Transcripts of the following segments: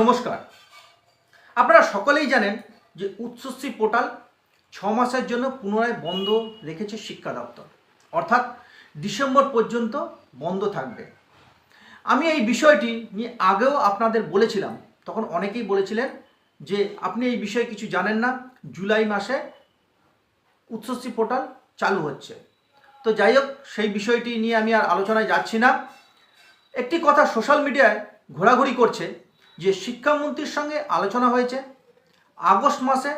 নমস্কার। আপনারা সকলেই জানেন যে উচ্চশ্রী পোর্টাল ছ মাসের জন্য পুনরায় বন্ধ রেখেছে শিক্ষা দপ্তর। অর্থাৎ ডিসেম্বর পর্যন্ত বন্ধ থাকবে। আমি এই বিষয়টি নিয়ে আগেও আপনাদের বলেছিলাম, তখন অনেকেই বলেছিলেন যে আপনি এই বিষয়ে কিছু জানেন না, জুলাই মাসে উচ্চশ্রী পোর্টাল চালু হচ্ছে। তো যাই হোক, সেই বিষয়টি নিয়ে আমি আর আলোচনায় যাচ্ছি না। একটি কথা সোশ্যাল মিডিয়ায় ঘোরাঘুরি করছে যে শিক্ষামন্ত্রীর সঙ্গে আলোচনা হয়েছে, আগস্ট মাসে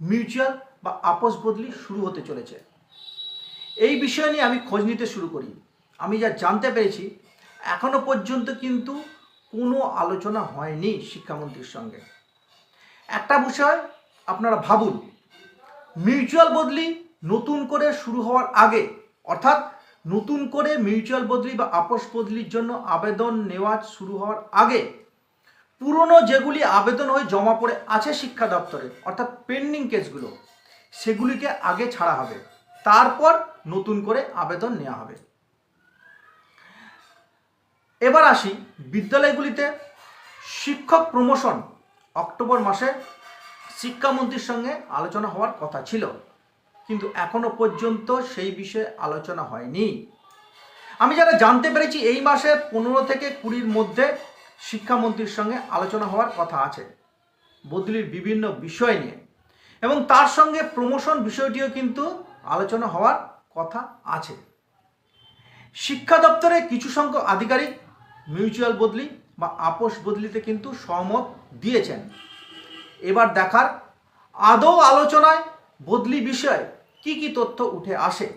মিউচুয়াল বা আপোষ বদলি শুরু হতে চলেছে। এই বিষয় নিয়ে আমি খোঁজ নিতে শুরু করি। আমি যা জানতে পেরেছি, এখনও পর্যন্ত কিন্তু কোনো আলোচনা হয়নি শিক্ষামন্ত্রীর সঙ্গে। একটা বিষয় আপনারা ভাবুন, মিউচুয়াল বদলি নতুন করে শুরু হওয়ার আগে, অর্থাৎ নতুন করে মিউচুয়াল বদলি বা আপোষ বদলির জন্য আবেদন নেওয়া শুরু হওয়ার আগে পুরনো যেগুলি আবেদন হয়ে জমা পড়ে আছে শিক্ষা দপ্তরে, অর্থাৎ পেন্ডিং কেসগুলো সেগুলিকে আগে ছাড়া হবে। তারপর নতুন করে আবেদন নেওয়া হবে। এবার আসি বিদ্যালয়গুলিতে শিক্ষক প্রমোশন অক্টোবর মাসে শিক্ষামন্ত্রীর সঙ্গে আলোচনা হওয়ার কথা ছিল, কিন্তু এখনও পর্যন্ত সেই বিষয়ে আলোচনা হয়নি। আমি যারা জানতে পেরেছি, এই মাসের পনেরো থেকে কুড়ির মধ্যে শিক্ষামন্ত্রীর সঙ্গে আলোচনা হওয়ার কথা আছে। বদলির বিভিন্ন বিষয় নিয়ে। এবং তার সঙ্গে প্রমোশন বিষয়টিও কিন্তু আলোচনা হওয়ার কথা আছে। শিক্ষা দপ্তরে কিছু সংখ্যক আধিকারিক মিউচুয়াল বদলি বা আপোষ বদলিতে কিন্তু সহমত দিয়েছেন। এবার দেখার আদৌ আলোচনায় বদলি বিষয়ে কি কি তথ্য উঠে আসে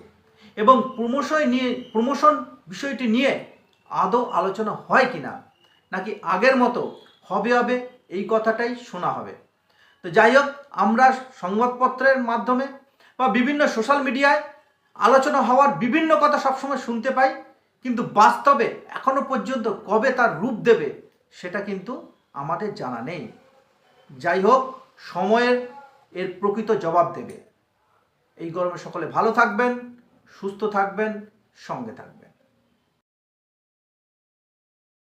এবং প্রমোশন নিয়ে প্রমোশন বিষয়টি নিয়ে আদৌ আলোচনা হয় কি না নাকি আগের মতো হবে হবে এই কথাটাই শোনা হবে। তো যাই হোক আমরা সংবাদপত্রের মাধ্যমে বা বিভিন্ন সোশ্যাল মিডিয়ায় আলোচনা হওয়ার বিভিন্ন কথা সবসময় শুনতে পাই, কিন্তু বাস্তবে এখনও পর্যন্ত কবে তার রূপ দেবে সেটা কিন্তু আমাদের জানা নেই। যাই হোক সময়ের এর প্রকৃত জবাব দেবে। এই গরমে সকলে ভালো থাকবেন, সুস্থ থাকবেন, সঙ্গে থাকবেন।